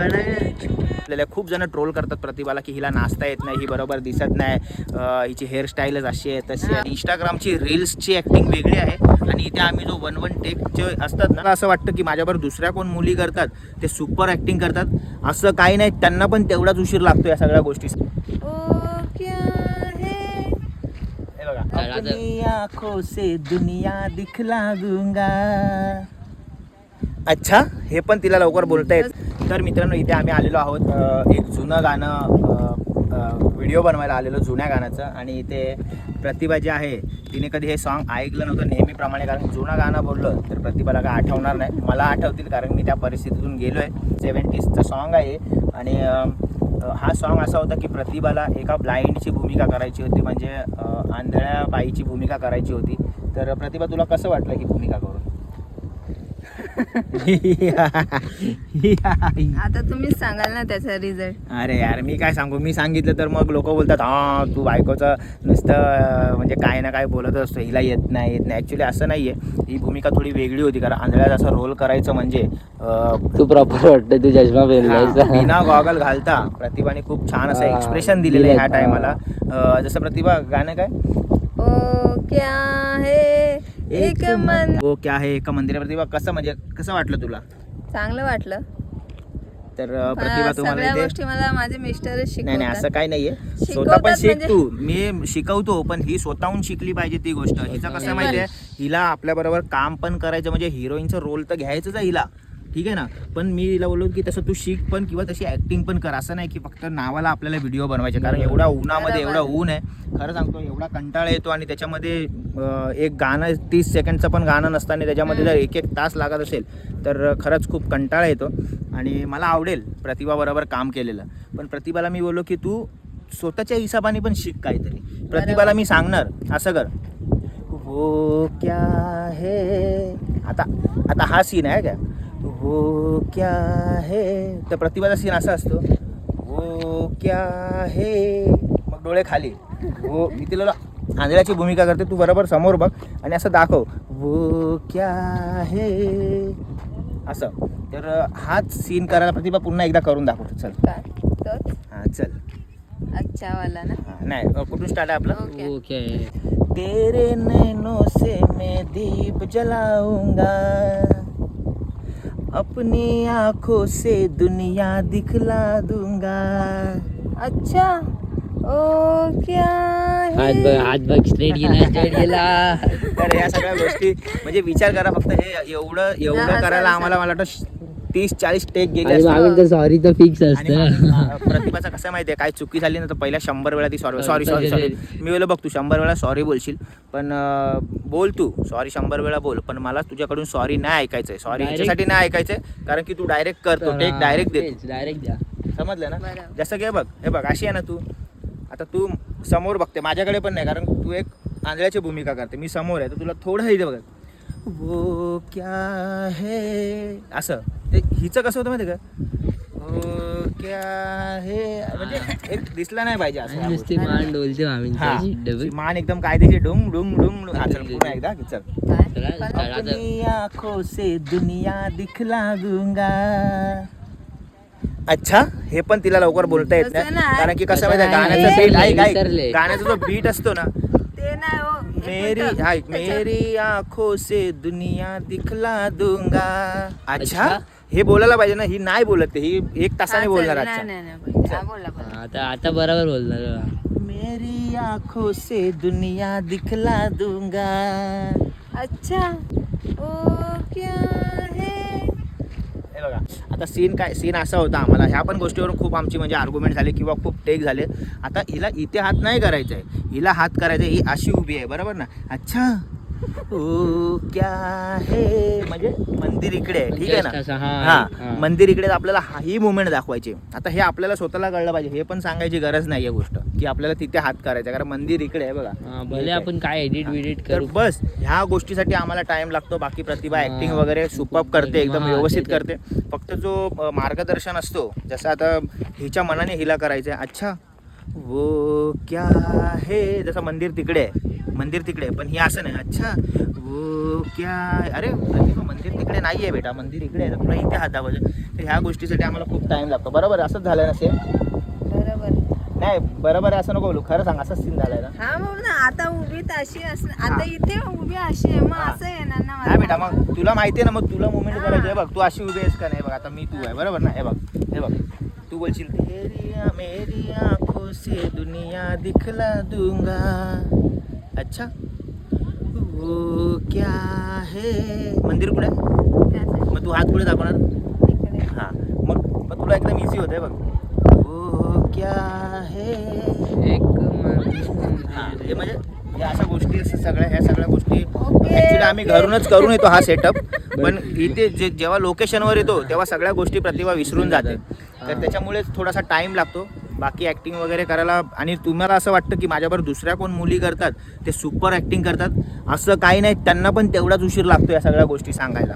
आपल्याला खूप जण ट्रोल करतात प्रतिभाला की हिला नाचता येत नाही ही बरोबर दिसत नाही हिची हेअरस्टाईलच अशी आहे तशी आहे. इंस्टाग्रामची रील्सची ॲक्टिंग वेगळी आहे आणि इथे आम्ही जो वन वन टेकचे असतात ना असं वाटतं की माझ्याबरोबर दुसऱ्या कोण मुली करतात ते सुपर ॲक्टिंग करतात. असं काही नाही त्यांना पण तेवढाच उशीर लागतो या सगळ्या गोष्टी. अपनी आंखों से दुनिया दिखला दूंगा अच्छा हे पण तिला लवकर बोलता येत. तर मित्रांनो इथे आम्ही आलेलो आहोत. एक जुनं गाणं व्हिडिओ बनवायला आलेलो जुन्या गाण्याचं. आणि इथे प्रतिभा जी आहे तिने कधी हे सॉन्ग ऐकलं नव्हतं नेहमीप्रमाणे कारण जुनं गाणं बोललं तर प्रतिभाला काय आठवणार नाही. मला आठवतील कारण मी त्या परिस्थितीतून गेलो आहे सेवन्टीजचं सॉन्ग आहे. आणि हा सॉन्ग असा होता की प्रतिभाला एका ब्लाइंडची भूमिका करायची होती. म्हणजे आंधळ्या बाईची भूमिका करायची होती. तर प्रतिभा तुला कसं वाटलं ही भूमिका करून? आता तुम्हीच सांगाल ना त्याचा रिझल्ट अरे यार मी काय सांगू? मी सांगितलं तर मग लोक बोलतात हा तू बायकोचं नुसतं म्हणजे काय ना काय बोलत असतो हिला येत नाही येत नाही. ॲक्च्युली असं नाही आहे ही भूमिका थोडी वेगळी होती कारण आंधळ्यात असं रोल करायचं म्हणजे अं, तू प्रॉपर वाटतं तू चष्मा हा, बिना गॉगल घालता प्रतिभाने खूप छान असं हा, एक्सप्रेशन दिलेलं आहे ह्या दिलंय. टायमाला जसं प्रतिभा गाणं काय? ओ क्या है एक मन हो क्या आहे एका मंदिरा प्रतिभा कसं म्हणजे कसं वाटलं तुला? चांगलं वाटलं. तर प्रतिभा तुम्हाला सगळ्या इथे गोष्टी मला माझे मिस्टरच नाही नाही असं शिकवतात काही नाहीये. स्वतः पण शिक म्हणजे- तू. मी शिकवतो पण ही स्वतःहून शिकली पाहिजे ती गोष्ट. हिचं कसं माहितीये? हिला आपल्या बरोबर काम पण करायचं म्हणजे हिरोईनचा रोल तर घ्यायचंच आहे हिला. ठीक आहे ना? पण मी हिला बोललो की तसं तू शिक पण किंवा तशी ऍक्टिंग पण कर. असं नाही की फक्त नावाला आपल्याला व्हिडिओ बनवायचे. कारण एवढा उन्हामध्ये. एवढं ऊन आहे. खरं सांगतो एवढा कंटाळा येतो आणि त्याच्यामध्ये एक गाणं तीस सेकंडचं पण गाणं नसतं आणि त्याच्यामध्ये जर एक एक तास लागत असेल तर खरंच खूप कंटाळा येतो. आणि मला आवडेल प्रतिभाबरोबर काम केलेलं. पण प्रतिभाला मी बोललो की तू स्वतःच्या हिसाबाने पण शिक काहीतरी. प्रतिभाला मी सांगणार असं कर. वो क्या है? आता आता हा सीन आहे का? वो क्या है? तर प्रतिभाचा सीन असा असतो. वो क्या है? मग डोळे खाली. वो मी तिला आंधळ्याची भूमिका करते तू बरोबर समोर बघ आणि असं दाखव. वो क्या है? असं. तर हाच सीन करायला प्रतिभा पुन्हा एकदा करून दाखवतो. चल. हां चल. अच्छा वाला ना? हां, नाही कुठून स्टार्ट आहे आपलं? ओके. ओके. तेरे नैनों से मैं दीप जलाऊंगा. अपनी आंखों से दुनिया दिखला दूंगा। अच्छा ओ क्या हात बघ है हात बघ स्ट्रेट गेला स्ट्रेट गेला. तर या सगळ्या गोष्टी म्हणजे विचार करा फक्त हे एवढं एवढं करायला आम्हाला मला वाटतं तीस चाळीस टेक गेले तर सॉरी तर फिक्स आणि असतं. प्रतिभाचं कसं माहितीये काय चुकी झाली ना तर पहिल्या शंभर वेळा ती सॉरी सॉरी सॉरी सॉरी मी बोललो बघ तू शंभर वेळा सॉरी बोलशील पण बोल तू. सॉरी शंभर वेळा बोल पण मला तुझ्याकडून सॉरी नाही ऐकायचंय. सॉरी याच्यासाठी नाही ऐकायचंय कारण की तू डायरेक्ट करतो टेक डायरेक्ट देतो डायरेक्ट द्या समजलं ना. जसं की हे बघ हे बघ अशी आहे ना तू. आता तू समोर बघते माझ्याकडे पण नाही कारण तू एक आंधळ्याची भूमिका करते. मी समोर आहे तर तुला थोडं इथे बघ. वो क्या है? असं. ते हिचं कसं होतं माहिती का? वो क्या है? म्हणजे एक दिसला नाही पाहिजे असं. नुसती. मान डोलते हा मामींची डबल मान एकदम कायदेशीर डुंग डुंग डुंग डुंग. हा चल पुन्हा एकदा. की चल. काय चला, पण- चला. अपनी आंखों से दुनिया दिखला दूंगा अच्छा हे पण तिला लवकर बोलता येत नाही. कारण की कसं माहिती. गाण्याचा बीट ऐक ऐक विसरले. गाण्याचा जो बीट असतो ना. ते नाही हो. मेरी. ऐक त्याच्या- मेरी आंखों से दुनिया दिखला दूंगा अच्छा अच्छा. हे बोलायला पाहिजे ना ही नाही बोलत. ही एक तासाने. बोलणार अच्छा. हा. आता आता बरोबर बोलणार मेरी आंखों से दुनिया दिखला दूंगा अच्छा ओ क्या हे बघा. आता सीन काय सीन असा होता आम्हाला. ह्या पण गोष्टीवरून खूप आमची म्हणजे आर्ग्युमेंट झाले किंवा खूप टेक झाले. आता हिला इथे हात नाही करायचा आहे हिला हात करायचा आहे ही अशी उभी आहे. बरोबर ना? अच्छा. क्या है? म्हणजे मंदिर इकडे आहे ठीक आहे ना? हा. मंदिर इकडे आपल्याला हा- ही मुवमेंट दाखवायची. आता हे आपल्याला स्वतःला कळलं पाहिजे हे पण सांगायची गरज नाही आहे गोष्ट की आपल्याला तिथे हात करायचा कारण मंदिर इकडे आहे बघा. भले. आपण काय एडिट विडिट तर करू. बस ह्या गोष्टीसाठी आम्हाला टाइम लागतो बाकी प्रतिभा. ऍक्टिंग वगैरे सुपअप करते एकदम व्यवस्थित करते. फक्त जो मार्गदर्शन असतो जसं आता हिच्या मनाने हिला करायचं आहे अच्छा वो क्या है? जसं मंदिर तिकडे आहे. मंदिर तिकडे आहे. पण हे असं नाही. अच्छा. वो क्या? अरे मंदिर तिकडे नाही आहे बेटा. मंदिर इकडे आहे. तर तुला इथे हात दाखवायचं तर ह्या गोष्टीसाठी आम्हाला खूप टाइम लागतो. बरोबर? असंच झालं ना सेम बरोबर. नाही बरोबर आहे असं नको बोलू. खरं सांग असंच सीन झालाय ना? हा मग ना आता उभी तशी असं आता इथे उभी अशी आहे. मग. असं येणार ना नाही बेटा मला. मग तुला माहिती आहे ना मग तुला मुवमेंट हा. करायची आहे. बघ तू अशी उभी आहेस का नाही? बघ आता मी तू आहे. बरोबर ना? हे बघ हे बघ. तू बोलशील तेरी मेरी आंखों से दुनिया दिखला दूंगा. अच्छा. वो क्या है? मंदिर कुठे? आहे? मग तू हात पुढे दाखवणार. हा. मग मग तुला एकदम इझी होतंय बघ. वो क्या है? एक हा, हे म्हणजे या अशा गोष्टी असतात सगळ्या ह्या सगळ्या गोष्टी ओके, ऍक्च्युली आम्ही. घरूनच करून येतो हा सेटअप पण इथे जे जेव्हा लोकेशनवर येतो तेव्हा सगळ्या गोष्टी प्रतिभा विसरून जाते. तर त्याच्यामुळेच थोडासा टाइम लागतो. बाकी ॲक्टिंग वगैरे करायला आणि तुम्हाला असं वाटतं की माझ्याबरोबर दुसऱ्या कोण मुली करतात ते सुपर ॲक्टिंग करतात असं काही नाही त्यांना पण तेवढाच उशीर लागतो या सगळ्या गोष्टी सांगायला.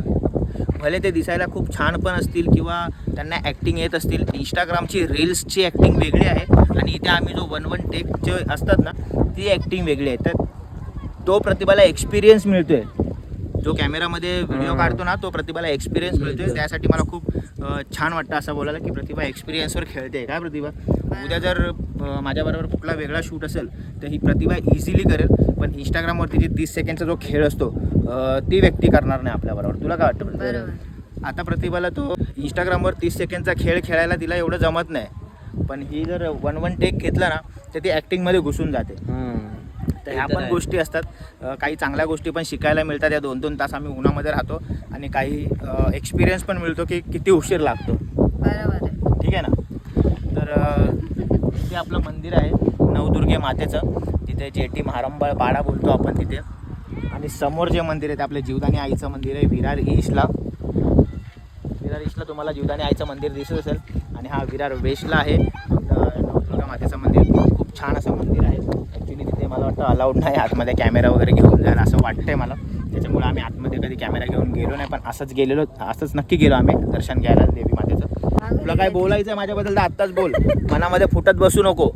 भले ते दिसायला खूप छान पण असतील किंवा त्यांना ॲक्टिंग येत असतील इंस्टाग्रामची रील्सची ॲक्टिंग वेगळी आहे आणि इथे आम्ही जो वन वन टेकचे असतात ना ती ॲक्टिंग वेगळी आहे. तर तो प्रतिभाला एक्सपिरियन्स मिळतोय. जो कॅमेरामध्ये व्हिडिओ. काढतो ना तो प्रतिभाला एक्सपिरियन्स मिळतोय. मिळतो. त्यासाठी मला खूप छान वाटतं असं बोलायला की प्रतिभा एक्सपिरियन्सवर खेळते काय प्रतिभा? उद्या जर माझ्याबरोबर कुठला वेगळा शूट असेल तर ही प्रतिभा इझिली करेल. पण इंस्टाग्रामवरती जे तीस सेकंडचा जो खेळ असतो ती व्यक्ती करणार नाही आपल्याबरोबर तुला काय वाटतं? बरोबर. आता प्रतिभाला तो इंस्टाग्रामवर तीस सेकंडचा खेळ खेळायला तिला एवढं जमत नाही. पण ही जर वन वन टेक घेतला ना तर ती ॲक्टिंगमध्ये घुसून जाते. तर ह्या पण गोष्टी असतात. काही चांगल्या गोष्टी पण शिकायला मिळतात. या दोन दोन तास आम्ही उन्हामध्ये राहतो आणि काही एक्सपिरियन्स पण मिळतो की किती उशीर लागतो. बरोबर आहे. ठीक आहे ना? तर इथे आपलं मंदिर आहे नवदुर्गे मातेचं. तिथे जेटी महारंबळ बाळा बोलतो आपण तिथे. आणि समोर जे मंदिर आहे ते आपल्या जीवदानी आईचं मंदिर आहे विरार ईशला विरार ईशला तुम्हाला जीवदानी आईचं मंदिर दिसत असेल. आणि हा विरार वेशला आहे. नवदुर्गा मातेचं मंदिर खूप छान असं मंदिर आहे. ॲक्च्युली तिथे मला वाटतं अलाउड नाही आतमध्ये कॅमेरा वगैरे घेऊन जायला असं वाटतंय मला. त्याच्यामुळे आम्ही आतमध्ये कधी कॅमेरा घेऊन गेलो नाही पण असंच गेलेलो असंच नक्की गेलो आम्ही दर्शन घ्यायला देवी मातेचं. तुला काय बोलायचं आहे माझ्याबद्दल तर आत्ताच बोल. मनामध्ये फुटत बसू नको.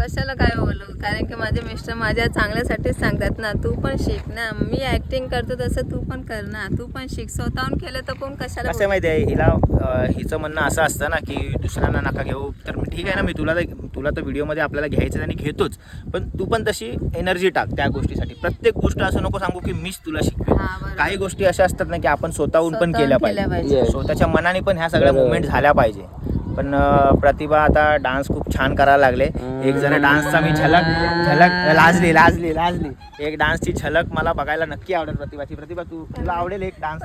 कशाला काय बोलू? कारण की माझे मिस्टर माझ्या चांगल्यासाठीच सांगतात ना तू पण शिक ना. मी ऍक्टिंग करतो तसं तू पण कर ना. तू पण शिक. स्वतःहून केलं तर कोण कशाला कसं आहे माहिती आहे? हिला अं, हिचं म्हणणं असं असतं ना की दुसऱ्यांना नका घेऊ. तर मी ठीक आहे ना मी तुला तर तुला तर व्हिडिओमध्ये आपल्याला घ्यायचं आणि घेतोच. पण तू पण तशी एनर्जी टाक त्या गोष्टीसाठी. प्रत्येक गोष्ट असं नको सांगू की मीच तुला शिकवेन. हा, बरोबर. काही गोष्टी अशा असतात ना की आपण स्वतःहून पण स्वतःहून केल्या केल्या पाहिजे. पाहिजे. स्वतःच्या मनाने पण ह्या सगळ्या बरोबर. मुवमेंट झाल्या पाहिजे. पण प्रतिभा आता डान्स खूप छान करायला लागले. एक जरा डान्सचा मी झलक झलक लाजली लाजली लाजली. एक डान्सची झलक मला बघायला नक्की आवडेल प्रतिभाची. प्रतिभा तू तुला आवडेल एक dance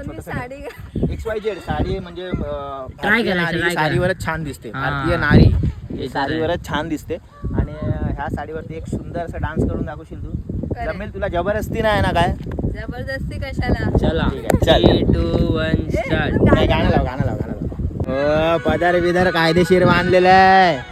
X Y Z sari म्हणजे अं, भारतीय नारी. साडीवरच छान दिसते. हा. भारतीय नारी ही. साडीवरच छान दिसते. आणि ह्या साडीवरती एक सुंदर असा डान्स करून दाखवशील तू. करेन. जमेल तुला जबरदस्ती नाही ना काय? जबरदस्ती कशाला? चला ठीक आहे, चल. थ्री टू वन स्टार्ट नाही गाणं लाव गाणं लाव गाणं लाव. हो पदर बिदर कायदेशीर बांधलेलं आहे.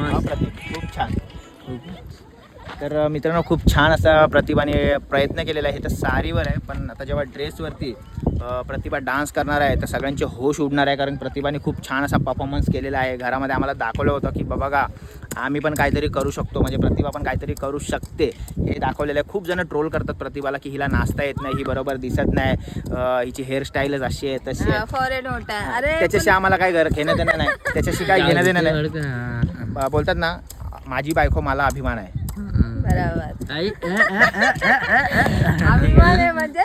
खूप छान. तर मित्रांनो खूप छान असा प्रतिभाने प्रयत्न केलेला आहे. हे तर सारीवर आहे पण आता जेव्हा ड्रेसवरती प्रतिभा डान्स करणार आहे तर सगळ्यांचे होश उडणार आहे कारण प्रतिभाने खूप छान असा परफॉर्मन्स केलेला आहे. घरामध्ये आम्हाला दाखवलं होतं की बाबा का आम्ही पण काहीतरी करू शकतो म्हणजे प्रतिभा पण काहीतरी करू शकते. हे दाखवलेलं आहे. खूप जण ट्रोल करतात प्रतिभाला की हिला नाचता येत नाही ही बरोबर दिसत नाही हिची हेअरस्टाईलच अशी आहे तशी आहे. फॉरेन मोठा अरे त्याच्याशी आम्हाला काय घर घेणं देणं नाही. त्याच्याशी काय घेणं देणं नाही. बोलतात ना माझी बायको मला अभिमान आहे. बरोबर. अभिमान म्हणजे?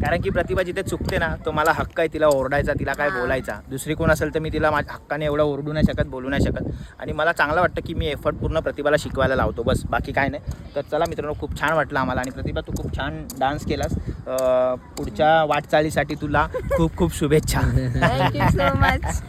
कारण की प्रतिभा जिथे चुकते ना तो मला हक्क आहे तिला ओरडायचा तिला काय हा. बोलायचा. दुसरी कोण असेल तर मी तिला माझ्या हक्काने एवढं ओरडू नाही शकत बोलू नाही शकत. आणि मला चांगलं वाटतं की मी एफर्ट पूर्ण प्रतिभाला शिकवायला लावतो बस. बाकी काय नाही. तर चला मित्रांनो खूप छान वाटलं आम्हाला. आणि प्रतिभा तू खूप छान डान्स केलास. पुढच्या वाटचालीसाठी तुला खूप खूप शुभेच्छा. Thank you so much